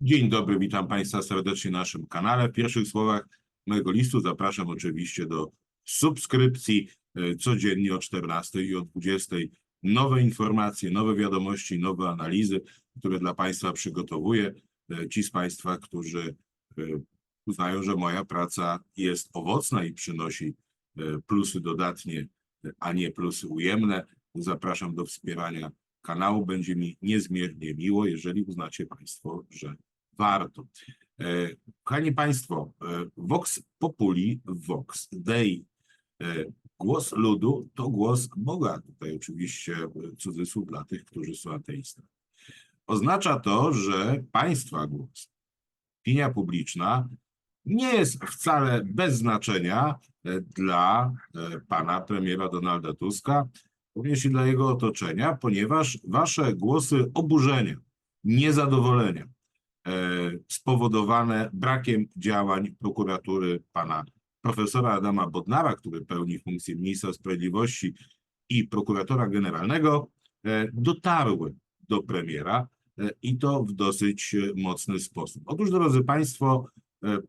Dzień dobry, witam Państwa serdecznie na naszym kanale. W pierwszych słowach mojego listu zapraszam oczywiście do subskrypcji e, codziennie o 14 i o 20. Nowe informacje, nowe wiadomości, nowe analizy, które dla Państwa przygotowuję. E, Ci z Państwa, którzy e, uznają, że moja praca jest owocna i przynosi plusy dodatnie, a nie plusy ujemne, zapraszam do wspierania kanału. Będzie mi niezmiernie miło, jeżeli uznacie Państwo, że warto. E, Kochani Państwo, e, Vox Populi, Vox Dei. E, Głos ludu to głos Boga. Tutaj oczywiście cudzysłów dla tych, którzy są ateistami. Oznacza to, że Państwa głos, opinia publiczna nie jest wcale bez znaczenia dla pana premiera Donalda Tuska, również i dla jego otoczenia, ponieważ wasze głosy oburzenia, niezadowolenia e, spowodowane brakiem działań prokuratury pana profesora Adama Bodnara, który pełni funkcję ministra sprawiedliwości i prokuratora generalnego, e, dotarły do premiera e, i to w dosyć mocny sposób. Otóż, drodzy Państwo,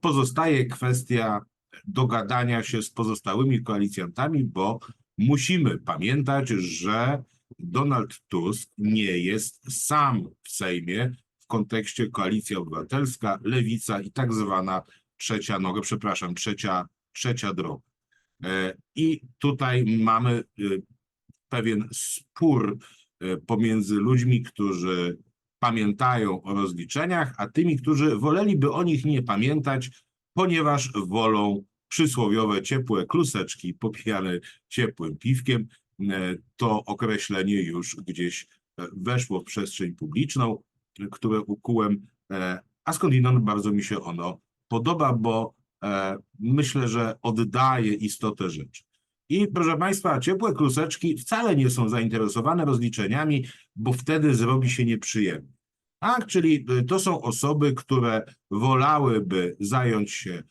pozostaje kwestia dogadania się z pozostałymi koalicjantami, bo musimy pamiętać, że Donald Tusk nie jest sam w Sejmie w kontekście koalicja obywatelska, lewica i tak zwana trzecia noga, przepraszam, trzecia, trzecia droga. E, I tutaj mamy e, pewien spór e, pomiędzy ludźmi, którzy pamiętają o rozliczeniach, a tymi, którzy woleliby o nich nie pamiętać, ponieważ wolą przysłowiowe ciepłe kluseczki popijane ciepłym piwkiem. E, To określenie już gdzieś e, weszło w przestrzeń publiczną, które ukułem, e, a skądinąd bardzo mi się ono podoba, bo myślę, że oddaje istotę rzeczy. I proszę Państwa, ciepłe kluseczki wcale nie są zainteresowane rozliczeniami, bo wtedy zrobi się nieprzyjemnie. Tak, czyli y, to są osoby, które wolałyby zająć się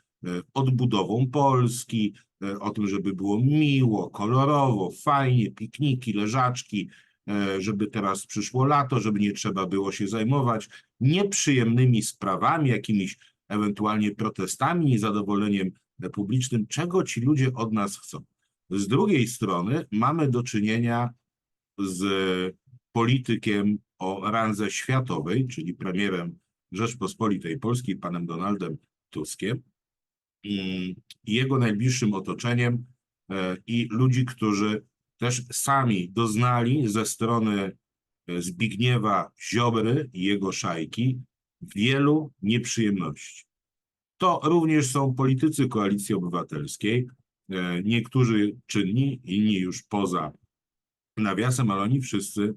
odbudową Polski, y, o tym, żeby było miło, kolorowo, fajnie, pikniki, leżaczki, y, żeby teraz przyszło lato, żeby nie trzeba było się zajmować nieprzyjemnymi sprawami, jakimiś ewentualnie protestami, niezadowoleniem publicznym, czego ci ludzie od nas chcą. Z drugiej strony mamy do czynienia z politykiem o randze światowej, czyli premierem Rzeczpospolitej Polskiej, panem Donaldem Tuskiem jego najbliższym otoczeniem e, i ludzi, którzy też sami doznali ze strony e, Zbigniewa Ziobry i jego szajki wielu nieprzyjemności. To również są politycy Koalicji Obywatelskiej, e, niektórzy czynni, inni już poza nawiasem, ale oni wszyscy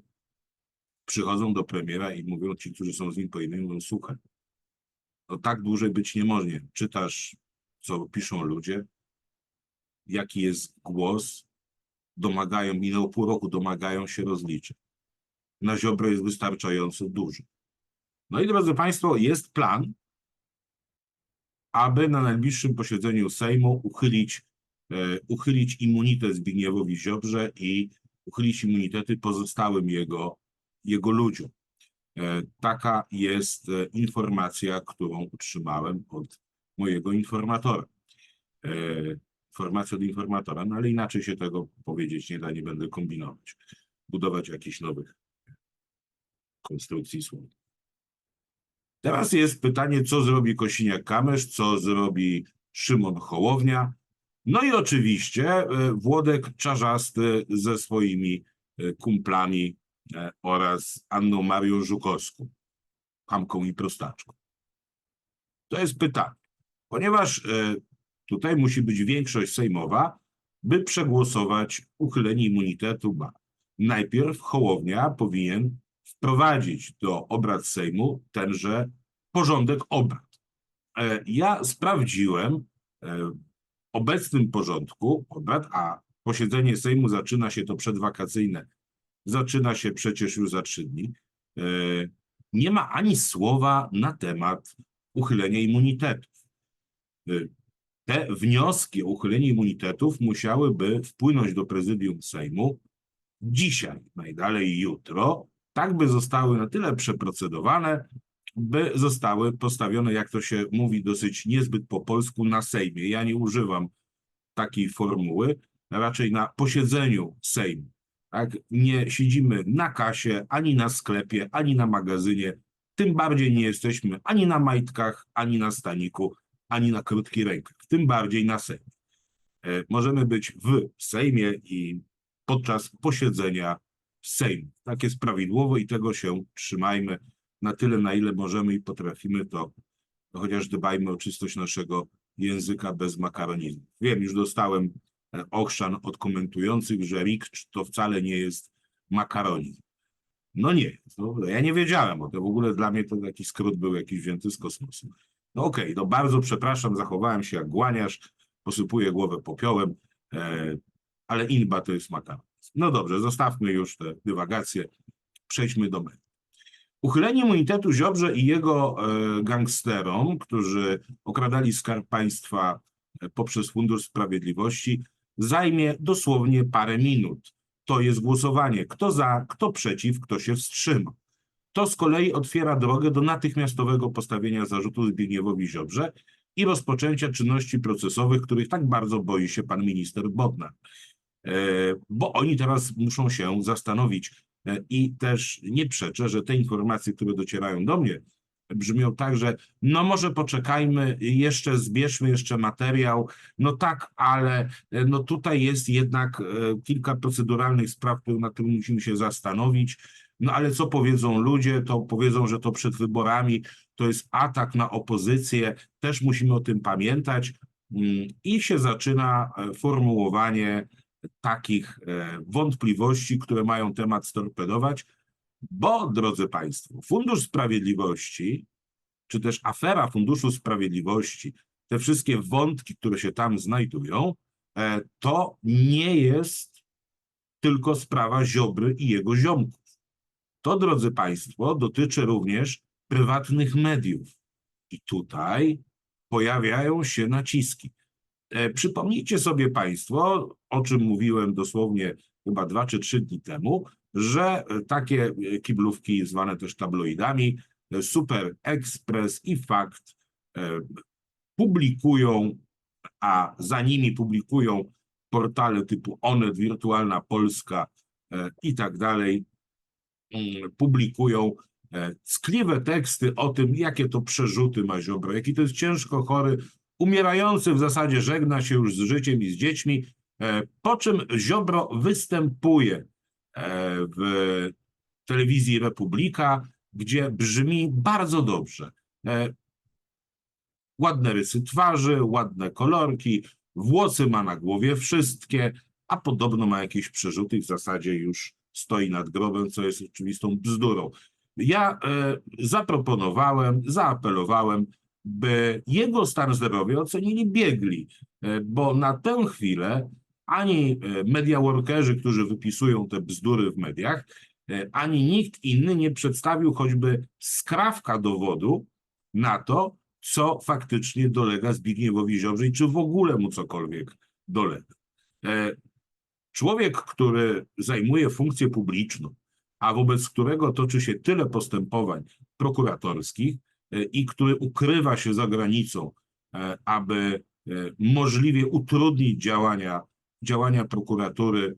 przychodzą do premiera i mówią ci, którzy są z nim po imieniu, mówią, słuchaj, no tak dłużej być nie może. Czytasz, co piszą ludzie, jaki jest głos, domagają, minęło pół roku, domagają się rozliczeń. Na Ziobrę jest wystarczająco dużo. No i drodzy Państwo, jest plan, aby na najbliższym posiedzeniu Sejmu uchylić, e, uchylić immunitet Zbigniewowi Ziobrze i uchylić immunitety pozostałym jego, jego ludziom. E, Taka jest e, informacja, którą otrzymałem od mojego informatora. E, Informacja od informatora, no ale inaczej się tego powiedzieć nie da, nie będę kombinować, budować jakichś nowych konstrukcji słów. Teraz jest pytanie, co zrobi Kosiniak-Kamysz, co zrobi Szymon Hołownia, no i oczywiście e, Włodek Czarzasty ze swoimi e, kumplami e, oraz Anną Marią Żukowską, Hamką i Prostaczką. To jest pytanie, ponieważ e, tutaj musi być większość sejmowa, by przegłosować uchylenie immunitetu. Najpierw Hołownia powinien wprowadzić do obrad Sejmu tenże porządek obrad. E, Ja sprawdziłem e, obecnym porządku obrad, a posiedzenie Sejmu zaczyna się to przedwakacyjne, zaczyna się przecież już za trzy dni, nie ma ani słowa na temat uchylenia immunitetów. E, Te wnioski o uchylenie immunitetów musiałyby wpłynąć do prezydium Sejmu dzisiaj, najdalej jutro, tak by zostały na tyle przeprocedowane, by zostały postawione, jak to się mówi dosyć niezbyt po polsku, na Sejmie. Ja nie używam takiej formuły, raczej na posiedzeniu Sejmu. Tak? Nie siedzimy na kasie, ani na sklepie, ani na magazynie, tym bardziej nie jesteśmy ani na majtkach, ani na staniku, ani na krótki rękach, tym bardziej na Sejmie. E, Możemy być w Sejmie i podczas posiedzenia Sejmu. Tak jest prawidłowo i tego się trzymajmy na tyle, na ile możemy i potrafimy to, chociaż dbajmy o czystość naszego języka bez makaronizmu. Wiem, już dostałem e, ochrzan od komentujących, że RIK to wcale nie jest makaronizm. No nie, no, ja nie wiedziałem, bo to w ogóle dla mnie to taki skrót był jakiś wzięty z kosmosu. No okej, no bardzo przepraszam, zachowałem się jak głaniarz, posypuję głowę popiołem, e, ale inba to jest makaronizm. No dobrze, zostawmy już te dywagacje, przejdźmy do mediów. Uchylenie immunitetu Ziobrze i jego e, gangsterom, którzy okradali skarb państwa e, poprzez Fundusz Sprawiedliwości, zajmie dosłownie parę minut. To jest głosowanie. Kto za, kto przeciw, kto się wstrzyma. To z kolei otwiera drogę do natychmiastowego postawienia zarzutu Zbigniewowi Ziobrze i rozpoczęcia czynności procesowych, których tak bardzo boi się pan minister Bodnar. E, Bo oni teraz muszą się zastanowić, E, I też nie przeczę, że te informacje, które docierają do mnie, brzmią tak, że no może poczekajmy, jeszcze zbierzmy jeszcze materiał, no tak, ale e, no tutaj jest jednak kilka proceduralnych spraw, nad którymi musimy się zastanowić. No ale co powiedzą ludzie, to powiedzą, że to przed wyborami to jest atak na opozycję, też musimy o tym pamiętać. Mm, I się zaczyna e, formułowanie takich e, wątpliwości, które mają temat storpedować, bo, drodzy Państwo, Fundusz Sprawiedliwości, czy też afera Funduszu Sprawiedliwości, te wszystkie wątki, które się tam znajdują, e, to nie jest tylko sprawa Ziobry i jego ziomków. To, drodzy Państwo, dotyczy również prywatnych mediów. I tutaj pojawiają się naciski. E, Przypomnijcie sobie Państwo, o czym mówiłem dosłownie chyba dwa czy trzy dni temu, że e, takie e, kiblówki zwane też tabloidami, e, Super Express i Fakt e, publikują, a za nimi publikują portale typu Onet, Wirtualna Polska e, i tak dalej, publikują e, ckliwe teksty o tym, jakie to przerzuty ma Ziobro, jaki to jest ciężko chory, umierający w zasadzie żegna się już z życiem i z dziećmi, e, po czym Ziobro występuje e, w telewizji Republika, gdzie brzmi bardzo dobrze. E, Ładne rysy twarzy, ładne kolorki, włosy ma na głowie wszystkie, a podobno ma jakieś przerzuty i w zasadzie już stoi nad grobem, co jest oczywistą bzdurą. Ja e, zaproponowałem, zaapelowałem, by jego stan zdrowia ocenili biegli, e, bo na tę chwilę ani e, media workerzy, którzy wypisują te bzdury w mediach, ani nikt inny nie przedstawił choćby skrawka dowodu na to, co faktycznie dolega Zbigniewowi Ziobrze i czy w ogóle mu cokolwiek dolega. Człowiek, który zajmuje funkcję publiczną, a wobec którego toczy się tyle postępowań prokuratorskich e, i który ukrywa się za granicą, e, aby e, możliwie utrudnić działania, działania prokuratury,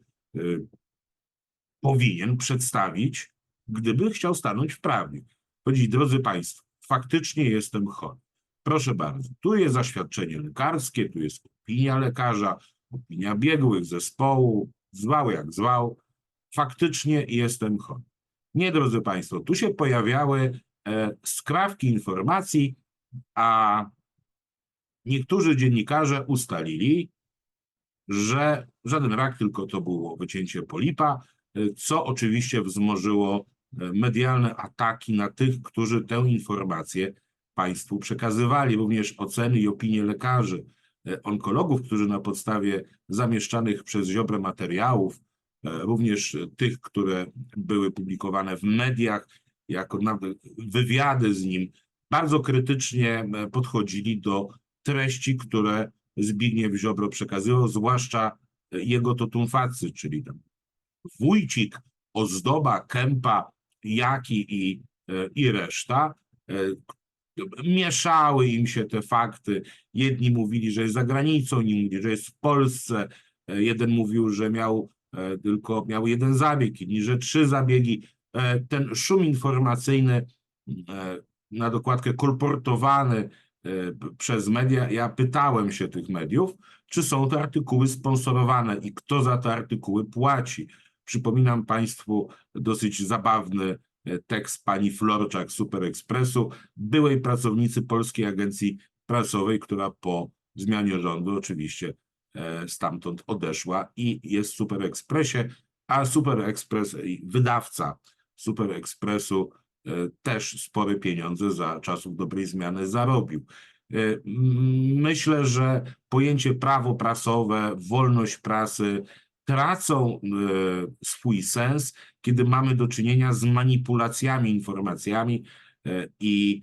powinien przedstawić, gdyby chciał stanąć w prawdzie. Powiedzieć, drodzy Państwo, faktycznie jestem chory. Proszę bardzo, tu jest zaświadczenie lekarskie, tu jest opinia lekarza, opinia biegłych zespołu, zwał jak zwał, faktycznie jestem chory. Nie, drodzy Państwo, tu się pojawiały e, skrawki informacji, a niektórzy dziennikarze ustalili, że żaden rak, tylko to było wycięcie polipa, e, co oczywiście wzmożyło e, medialne ataki na tych, którzy tę informację państwu przekazywali, również oceny i opinie lekarzy, onkologów, którzy na podstawie zamieszczanych przez Ziobrę materiałów, e, również e, tych, które były publikowane w mediach, jako nawet wywiady z nim, bardzo krytycznie e, podchodzili do treści, które Zbigniew Ziobro przekazywał, zwłaszcza e, jego totumfacy, czyli tam Wójcik, Ozdoba, Kępa, Jaki i, e, i reszta, mieszały im się te fakty. Jedni mówili, że jest za granicą, inni mówili, że jest w Polsce. E, Jeden mówił, że miał e, tylko miał jeden zabieg, inni, że trzy zabiegi. E, Ten szum informacyjny na dokładkę kolportowany przez media. Ja pytałem się tych mediów, czy są to artykuły sponsorowane i kto za te artykuły płaci. Przypominam Państwu dosyć zabawny tekst pani Florczak Super Expressu, byłej pracownicy Polskiej Agencji Prasowej, która po zmianie rządu oczywiście e, stamtąd odeszła i jest w Super Expressie, a Super Express, wydawca Super Expressu e, też spore pieniądze za czasów dobrej zmiany zarobił. E, Myślę, że pojęcie prawo prasowe, wolność prasy tracą e, swój sens, kiedy mamy do czynienia z manipulacjami informacjami e, i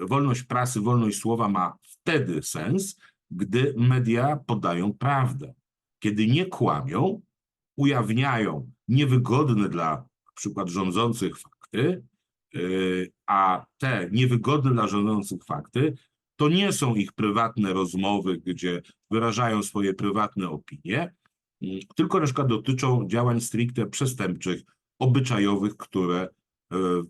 wolność prasy, wolność słowa ma wtedy sens, gdy media podają prawdę. Kiedy nie kłamią, ujawniają niewygodne dla przykład rządzących fakty, yy, a te niewygodne dla rządzących fakty to nie są ich prywatne rozmowy, gdzie wyrażają swoje prywatne opinie, tylko na przykład dotyczą działań stricte przestępczych, obyczajowych, które yy,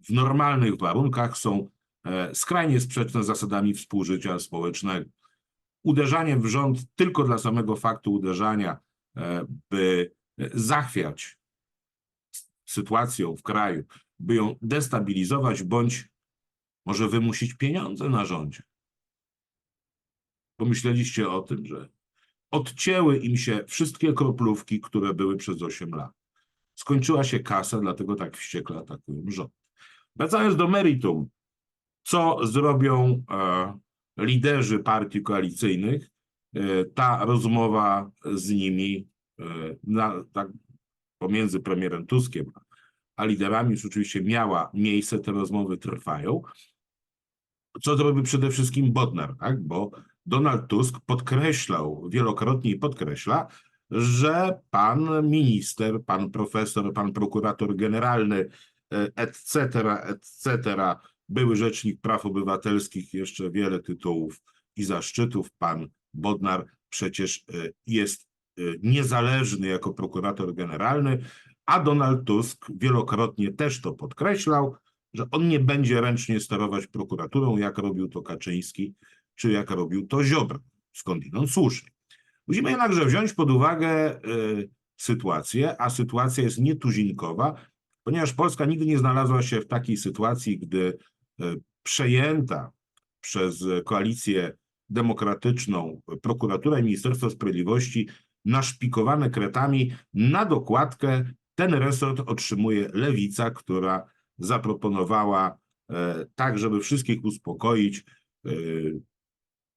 w normalnych warunkach są e, skrajnie sprzeczne z zasadami współżycia społecznego. Uderzanie w rząd tylko dla samego faktu uderzania, e, by e, zachwiać sytuacją w kraju, by ją destabilizować, bądź może wymusić pieniądze na rządzie. Pomyśleliście o tym, że odcięły im się wszystkie kroplówki, które były przez 8 lat. Skończyła się kasa, dlatego tak wściekle atakują rząd. Wracając do meritum, co zrobią e, liderzy partii koalicyjnych, e, ta rozmowa z nimi e, na, tak, pomiędzy premierem Tuskiem a liderami już oczywiście miała miejsce, te rozmowy trwają. Co zrobi przede wszystkim Bodnar, tak? bo Donald Tusk podkreślał, wielokrotnie i podkreśla, że pan minister, pan profesor, pan prokurator generalny, etc., etc., były rzecznik praw obywatelskich, jeszcze wiele tytułów i zaszczytów. Pan Bodnar przecież e, jest e, niezależny jako prokurator generalny, a Donald Tusk wielokrotnie też to podkreślał, że on nie będzie ręcznie sterować prokuraturą, jak robił to Kaczyński, czy jak robił to Ziobro, skądinąd słusznie. Musimy jednakże wziąć pod uwagę y, sytuację, a sytuacja jest nietuzinkowa, ponieważ Polska nigdy nie znalazła się w takiej sytuacji, gdy y, przejęta przez koalicję demokratyczną prokuratura i Ministerstwo Sprawiedliwości naszpikowane kretami na dokładkę ten resort otrzymuje lewica, która zaproponowała e, tak, żeby wszystkich uspokoić, e,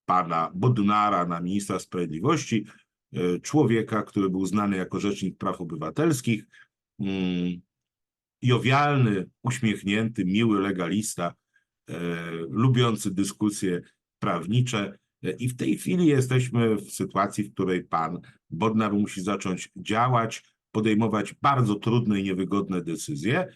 pana Bodnara na ministra sprawiedliwości, e, człowieka, który był znany jako rzecznik praw obywatelskich, mm, jowialny, uśmiechnięty, miły legalista, e, lubiący dyskusje prawnicze. E, I w tej chwili jesteśmy w sytuacji, w której pan Bodnar musi zacząć działać, podejmować bardzo trudne i niewygodne decyzje.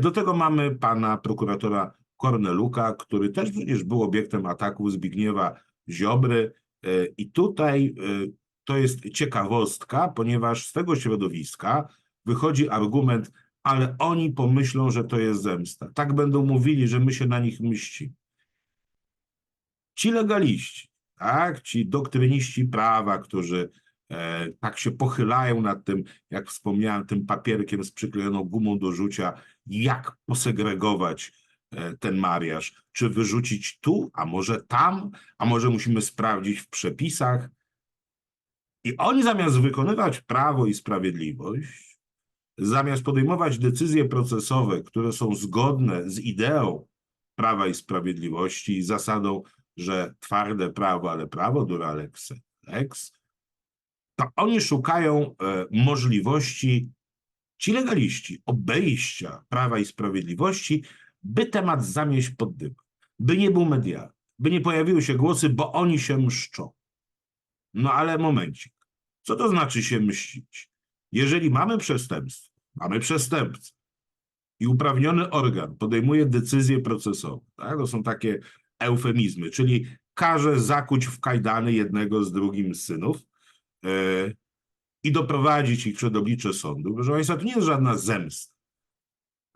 Do tego mamy pana prokuratora Korneluka, który też przecież był obiektem ataku Zbigniewa Ziobry. E, I tutaj e, to jest ciekawostka, ponieważ z tego środowiska wychodzi argument, ale oni pomyślą, że to jest zemsta. Tak będą mówili, że my się na nich mścimy. Ci legaliści, tak, ci doktryniści prawa, którzy e, tak się pochylają nad tym, jak wspomniałem, tym papierkiem z przyklejoną gumą do rzucia, jak posegregować ten mariaż, czy wyrzucić tu, a może tam, a może musimy sprawdzić w przepisach. I oni zamiast wykonywać prawo i sprawiedliwość, zamiast podejmować decyzje procesowe, które są zgodne z ideą prawa i sprawiedliwości i zasadą, że twarde prawo, ale prawo dura lex, lex, to oni szukają e, możliwości, ci legaliści, obejścia prawa i sprawiedliwości, by temat zamieść pod dywan, by nie był medialny, by nie pojawiły się głosy, bo oni się mszczą. No ale momencik, co to znaczy się mścić? Jeżeli mamy przestępstwo, mamy przestępcę, i uprawniony organ podejmuje decyzję procesową, tak? to są takie eufemizmy, czyli każe zakuć w kajdany jednego z drugim z synów e, i doprowadzić ich przed oblicze sądu. Proszę Państwa, to nie jest żadna zemsta.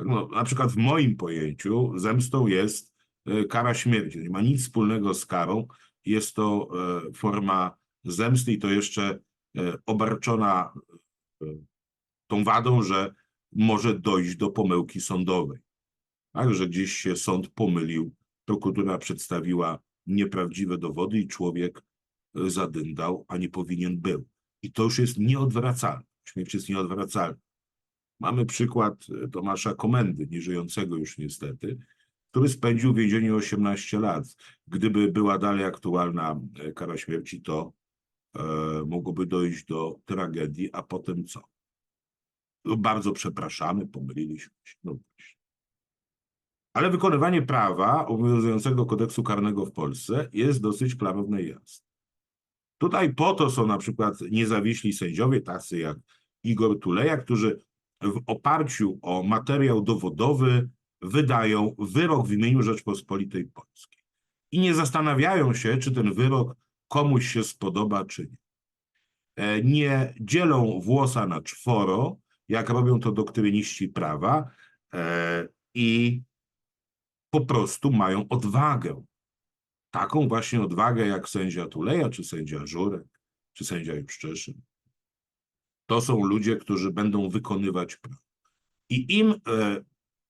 No, na przykład w moim pojęciu zemstą jest e, kara śmierci. Nie ma nic wspólnego z karą. Jest to e, forma zemsty i to jeszcze e, obarczona tą wadą, że może dojść do pomyłki sądowej. Tak, że gdzieś się sąd pomylił, prokuratura przedstawiła nieprawdziwe dowody i człowiek zadyndał, a nie powinien był. I to już jest nieodwracalne. Śmierć jest nieodwracalna. Mamy przykład e, Tomasza Komendy, nieżyjącego już niestety, który spędził w więzieniu 18 lat. Gdyby była dalej aktualna e, kara śmierci, to e, mogłoby dojść do tragedii, a potem co? No, bardzo przepraszamy, pomyliliśmy się. No. Ale wykonywanie prawa obowiązującego kodeksu karnego w Polsce jest dosyć klarowne i jasne. Tutaj po to są na przykład niezawiśli sędziowie, tacy jak Igor Tuleja, którzy w oparciu o materiał dowodowy wydają wyrok w imieniu Rzeczpospolitej Polskiej. I nie zastanawiają się, czy ten wyrok komuś się spodoba, czy nie. E, Nie dzielą włosa na czworo, jak robią to doktryniści prawa, e, i po prostu mają odwagę. Taką właśnie odwagę jak sędzia Tuleja, czy sędzia Żurek, czy sędzia Juszczyszyn. To są ludzie, którzy będą wykonywać prawo. I im e,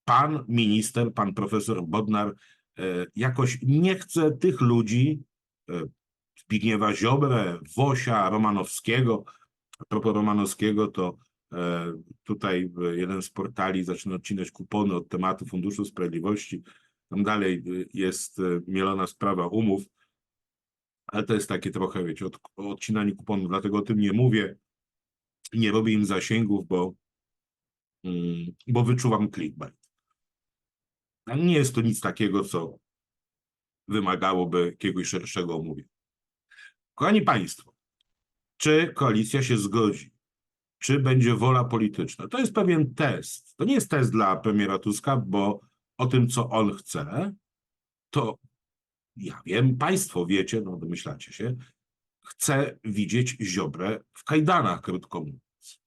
pan minister, pan profesor Bodnar e, jakoś nie chce tych ludzi, e, Zbigniewa Ziobrę, Wosia, Romanowskiego. A propos Romanowskiego, to tutaj jeden z portali zaczyna odcinać kupony od tematu Funduszu Sprawiedliwości. Tam dalej jest mielona sprawa umów, ale to jest takie trochę, wiecie, od, odcinanie kuponów, dlatego o tym nie mówię. Nie robię im zasięgów, bo, mm, bo wyczuwam clickbait. Nie jest to nic takiego, co wymagałoby jakiegoś szerszego omówienia. Kochani Państwo, czy koalicja się zgodzi? Czy będzie wola polityczna? To jest pewien test. To nie jest test dla premiera Tuska, bo o tym, co on chce, to ja wiem, Państwo wiecie, no domyślacie się, chce widzieć Ziobrę w kajdanach, krótko mówiąc.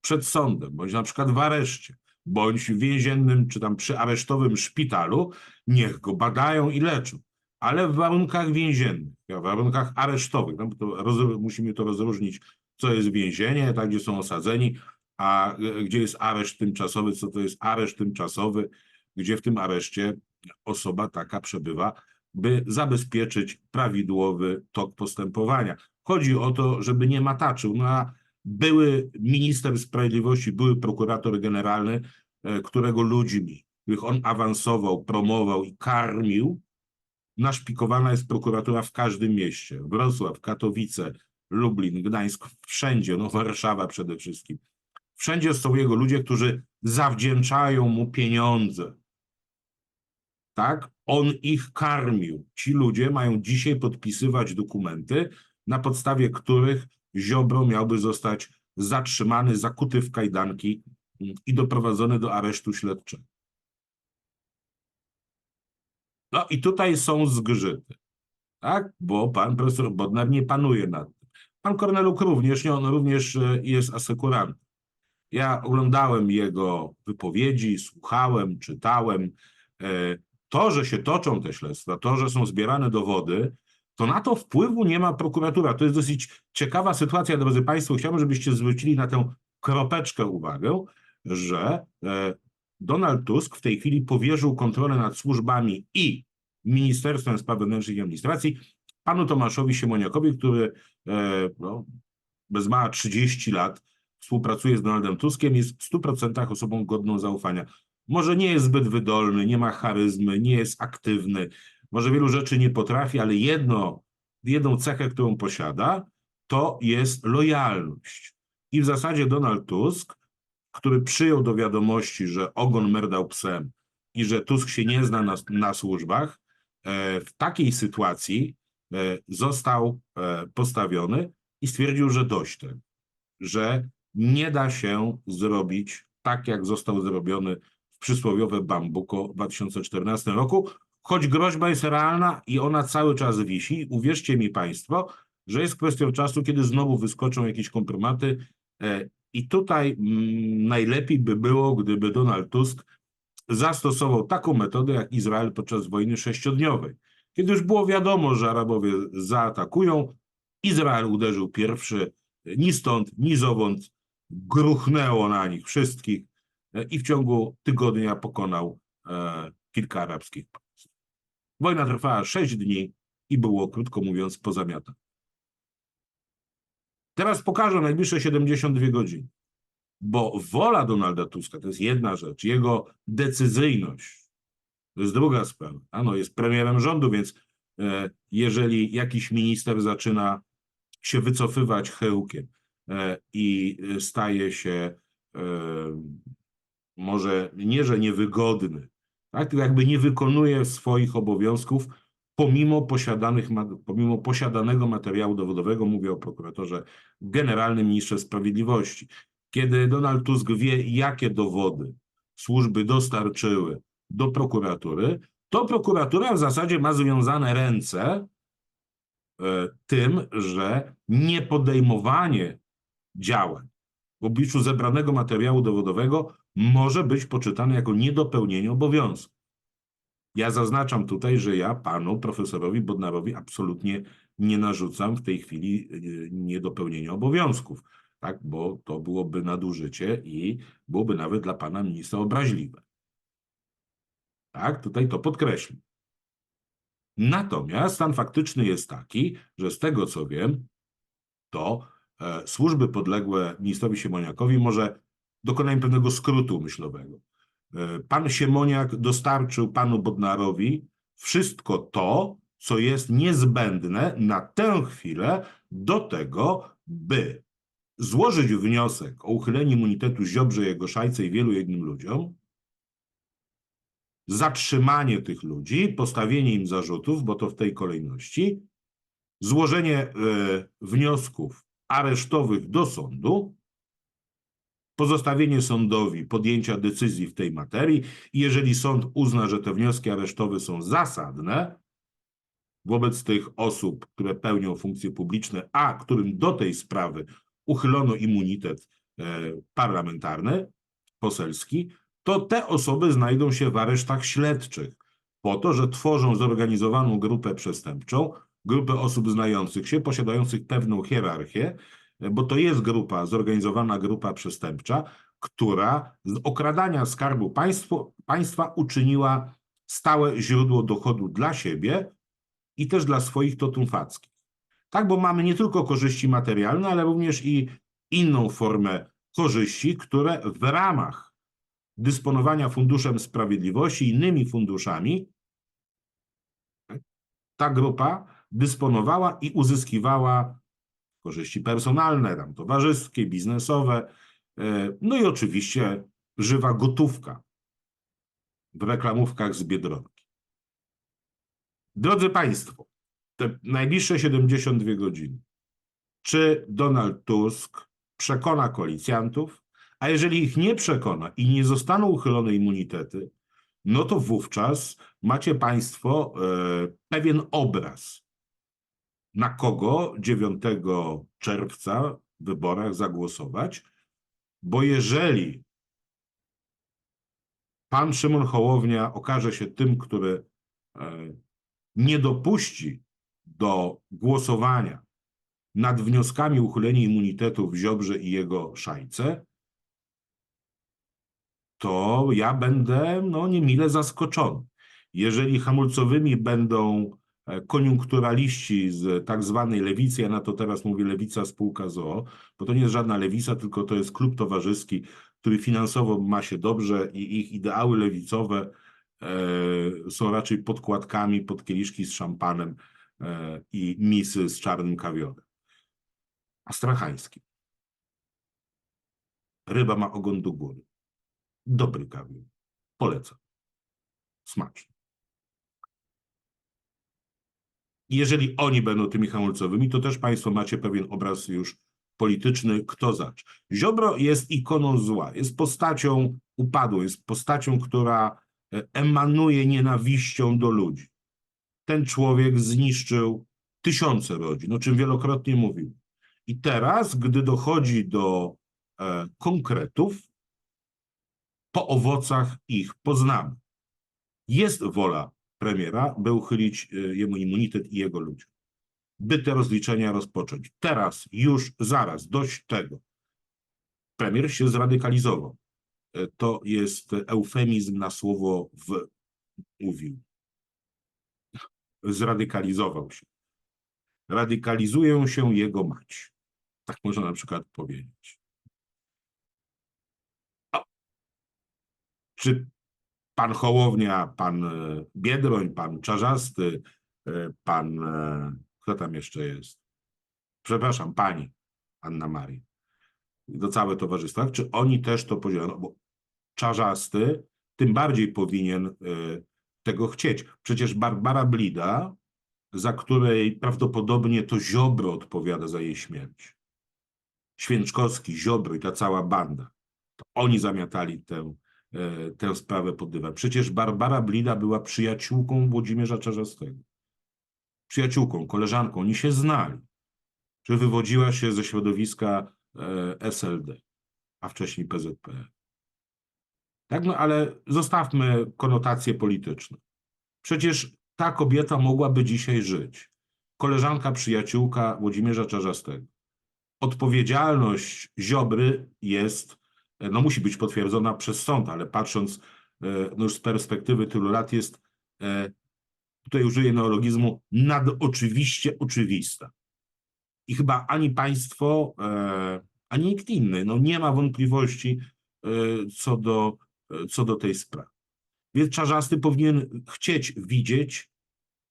Przed sądem, bądź na przykład w areszcie, bądź w więziennym, czy tam przy aresztowym szpitalu, niech go badają i leczą. Ale w warunkach więziennych, w warunkach aresztowych, no to musimy to rozróżnić, co jest więzienie, tak, gdzie są osadzeni, a e, gdzie jest areszt tymczasowy, co to jest areszt tymczasowy, gdzie w tym areszcie osoba taka przebywa, by zabezpieczyć prawidłowy tok postępowania. Chodzi o to, żeby nie mataczył. No a były minister sprawiedliwości, były prokurator generalny, e, którego ludźmi, których on awansował, promował i karmił, naszpikowana jest prokuratura w każdym mieście. Wrocław, Katowice, Lublin, Gdańsk, wszędzie, no Warszawa przede wszystkim. Wszędzie są jego ludzie, którzy zawdzięczają mu pieniądze. Tak? On ich karmił. Ci ludzie mają dzisiaj podpisywać dokumenty, na podstawie których Ziobro miałby zostać zatrzymany, zakuty w kajdanki mm, i doprowadzony do aresztu śledczego. No i tutaj są zgrzyty, tak? Bo pan profesor Bodnar nie panuje nad tym. Pan Korneluk również, nie, on również e, jest asekurantem. Ja oglądałem jego wypowiedzi, słuchałem, czytałem. To, że się toczą te śledztwa, to, że są zbierane dowody, to na to wpływu nie ma prokuratura. To jest dosyć ciekawa sytuacja, drodzy Państwo. Chciałbym, żebyście zwrócili na tę kropeczkę uwagę, że e, Donald Tusk w tej chwili powierzył kontrolę nad służbami i Ministerstwem Spraw Wewnętrznych i Administracji panu Tomaszowi Siemoniakowi, który e, no, bez mała 30 lat współpracuje z Donaldem Tuskiem, jest w 100% osobą godną zaufania. Może nie jest zbyt wydolny, nie ma charyzmy, nie jest aktywny, może wielu rzeczy nie potrafi, ale jedno, jedną cechę, którą posiada, to jest lojalność. I w zasadzie Donald Tusk, który przyjął do wiadomości, że ogon merdał psem i że Tusk się nie zna na, na służbach, e, w takiej sytuacji e, został e, postawiony i stwierdził, że dość tego, że nie da się zrobić tak, jak został zrobiony przysłowiowe bambuko w 2014 roku, choć groźba jest realna i ona cały czas wisi. Uwierzcie mi Państwo, że jest kwestią czasu, kiedy znowu wyskoczą jakieś kompromaty e, i tutaj mm, najlepiej by było, gdyby Donald Tusk zastosował taką metodę jak Izrael podczas wojny sześciodniowej. Kiedy już było wiadomo, że Arabowie zaatakują, Izrael uderzył pierwszy, ni stąd, ni zowąd, gruchnęło na nich wszystkich i w ciągu tygodnia pokonał e, kilka arabskich państw. Wojna trwała sześć dni i było, krótko mówiąc, pozamiatane. Teraz pokażę najbliższe 72 godziny, bo wola Donalda Tuska to jest jedna rzecz, jego decyzyjność to jest druga sprawa. Ano, jest premierem rządu, więc e, jeżeli jakiś minister zaczyna się wycofywać chełkiem e, i staje się może nie, że niewygodny, tak, jakby nie wykonuje swoich obowiązków pomimo posiadanych, pomimo posiadanego materiału dowodowego, mówię o prokuratorze generalnym ministrze sprawiedliwości. Kiedy Donald Tusk wie, jakie dowody służby dostarczyły do prokuratury, to prokuratura w zasadzie ma związane ręce e, tym, że niepodejmowanie działań w obliczu zebranego materiału dowodowego może być poczytane jako niedopełnienie obowiązku. Ja zaznaczam tutaj, że ja panu profesorowi Bodnarowi absolutnie nie narzucam w tej chwili y, niedopełnienia obowiązków, tak, bo to byłoby nadużycie i byłoby nawet dla pana ministra obraźliwe. Tak, tutaj to podkreślę. Natomiast stan faktyczny jest taki, że z tego co wiem, to e, służby podległe ministrowi Siemoniakowi może dokonają pewnego skrótu myślowego. E, Pan Siemoniak dostarczył panu Bodnarowi wszystko to, co jest niezbędne na tę chwilę do tego, by złożyć wniosek o uchylenie immunitetu Ziobrze, jego szajce i wielu innym ludziom, zatrzymanie tych ludzi, postawienie im zarzutów, bo to w tej kolejności, złożenie e, wniosków aresztowych do sądu, pozostawienie sądowi podjęcia decyzji w tej materii i jeżeli sąd uzna, że te wnioski aresztowe są zasadne wobec tych osób, które pełnią funkcje publiczne, a którym do tej sprawy uchylono immunitet e, parlamentarny, poselski, to te osoby znajdą się w aresztach śledczych po to, że tworzą zorganizowaną grupę przestępczą, grupę osób znających się, posiadających pewną hierarchię, bo to jest grupa, zorganizowana grupa przestępcza, która z okradania skarbu państwo, państwa uczyniła stałe źródło dochodu dla siebie i też dla swoich totum fackich. Tak, bo mamy nie tylko korzyści materialne, ale również i inną formę korzyści, które w ramach dysponowania Funduszem Sprawiedliwości innymi funduszami ta grupa dysponowała i uzyskiwała korzyści personalne, tam towarzyskie, biznesowe, e, no i oczywiście żywa gotówka w reklamówkach z Biedronki. Drodzy Państwo, te najbliższe 72 godziny, czy Donald Tusk przekona koalicjantów, a jeżeli ich nie przekona i nie zostaną uchylone immunitety, no to wówczas macie Państwo e, pewien obraz na kogo 9 czerwca w wyborach zagłosować, bo jeżeli pan Szymon Hołownia okaże się tym, który e, nie dopuści do głosowania nad wnioskami uchylenia immunitetu w Ziobrze i jego szajce, to ja będę no, niemile zaskoczony. Jeżeli hamulcowymi będą koniunkturaliści z tak zwanej lewicy, ja na to teraz mówię lewica spółka ZOO, bo to nie jest żadna lewica, tylko to jest klub towarzyski, który finansowo ma się dobrze i ich ideały lewicowe e, są raczej podkładkami pod kieliszki z szampanem e, i misy z czarnym kawiorem. Astrachański. Ryba ma ogon do góry. Dobry kawior. Polecam. Smaczny. Jeżeli oni będą tymi hamulcowymi, to też Państwo macie pewien obraz już polityczny, kto zacz. Ziobro jest ikoną zła, jest postacią upadłą, jest postacią, która e, emanuje nienawiścią do ludzi. Ten człowiek zniszczył tysiące rodzin, o czym wielokrotnie mówił. I teraz, gdy dochodzi do e, konkretów, po owocach ich poznamy. Jest wola premiera, by uchylić e, jemu immunitet i jego ludziom. By te rozliczenia rozpocząć. Teraz, już, zaraz, dość tego. Premier się zradykalizował. E, To jest eufemizm na słowo w mówił. Zradykalizował się. Radykalizują się jego mać. Tak można na przykład powiedzieć. Czy pan Hołownia, pan e, Biedroń, pan Czarzasty, e, pan, e, kto tam jeszcze jest? Przepraszam, pani Anna Maria. I to całe towarzystwo, czy oni też to podzielają? No bo Czarzasty tym bardziej powinien tego chcieć. Przecież Barbara Blida, za której prawdopodobnie to Ziobro odpowiada za jej śmierć. Święczkowski, Ziobro i ta cała banda. To oni zamiatali tę, tę sprawę pod dywan. Przecież Barbara Blida była przyjaciółką Włodzimierza Czarzastego. Przyjaciółką, koleżanką. Oni się znali. Że wywodziła się ze środowiska e, SLD, a wcześniej PZPR. Tak, no ale zostawmy konotacje polityczne. Przecież ta kobieta mogłaby dzisiaj żyć. Koleżanka, przyjaciółka Włodzimierza Czarzastego. Odpowiedzialność Ziobry jest, e, no musi być potwierdzona przez sąd, ale patrząc e, no już z perspektywy tylu lat jest, e, tutaj użyję neologizmu, nadoczywiście oczywista. I chyba ani państwo, e, ani nikt inny, no nie ma wątpliwości co do, co do tej sprawy. Więc Czarzasty powinien chcieć widzieć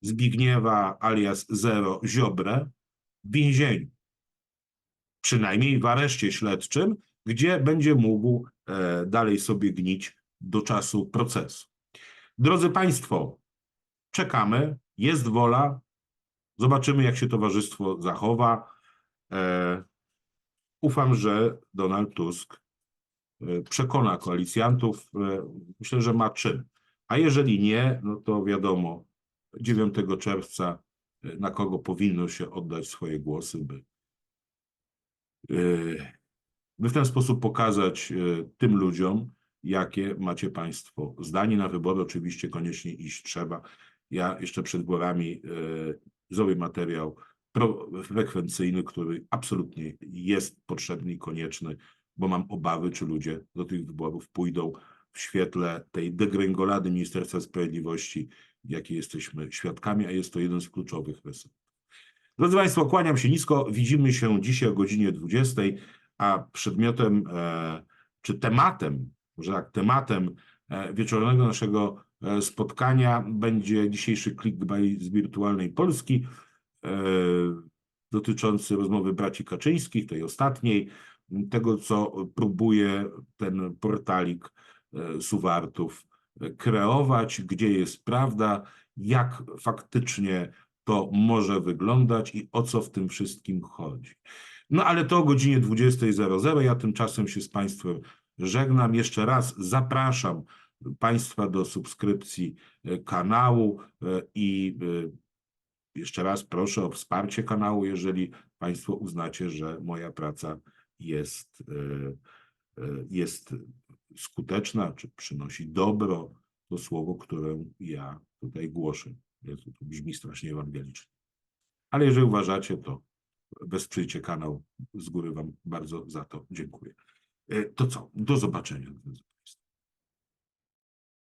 Zbigniewa alias Zero Ziobrę w więzieniu. Przynajmniej w areszcie śledczym, gdzie będzie mógł e, dalej sobie gnić do czasu procesu. Drodzy Państwo, czekamy, jest wola, zobaczymy jak się towarzystwo zachowa. E, ufam, że Donald Tusk e, przekona koalicjantów. Myślę, że ma czym. A jeżeli nie, no to wiadomo, 9 czerwca na kogo powinno się oddać swoje głosy, by, by w ten sposób pokazać e, tym ludziom, jakie macie Państwo zdanie na wybory. Oczywiście koniecznie iść trzeba. Ja jeszcze przed wyborami e, zrobię materiał frekwencyjny, który absolutnie jest potrzebny i konieczny, bo mam obawy, czy ludzie do tych wyborów pójdą w świetle tej degrengolady Ministerstwa Sprawiedliwości, jakiej jesteśmy świadkami, a jest to jeden z kluczowych resortów. Drodzy Państwo, kłaniam się nisko. Widzimy się dzisiaj o godzinie 20, a przedmiotem e, czy tematem, może tak, tematem e, wieczornego naszego e, spotkania będzie dzisiejszy clickbait z wirtualnej Polski dotyczący rozmowy braci Kaczyńskich, tej ostatniej, tego co próbuje ten portalik Suwartów kreować, gdzie jest prawda, jak faktycznie to może wyglądać i o co w tym wszystkim chodzi. No ale to o godzinie 20.00. Ja tymczasem się z Państwem żegnam. Jeszcze raz zapraszam Państwa do subskrypcji e, kanału e, i e, jeszcze raz proszę o wsparcie kanału, jeżeli Państwo uznacie, że moja praca jest, jest skuteczna, czy przynosi dobro, to słowo, które ja tutaj głoszę. Jezu, to brzmi strasznie ewangelicznie. Ale jeżeli uważacie, to wesprzyjcie kanał. Z góry Wam bardzo za to dziękuję. E, To co? Do zobaczenia.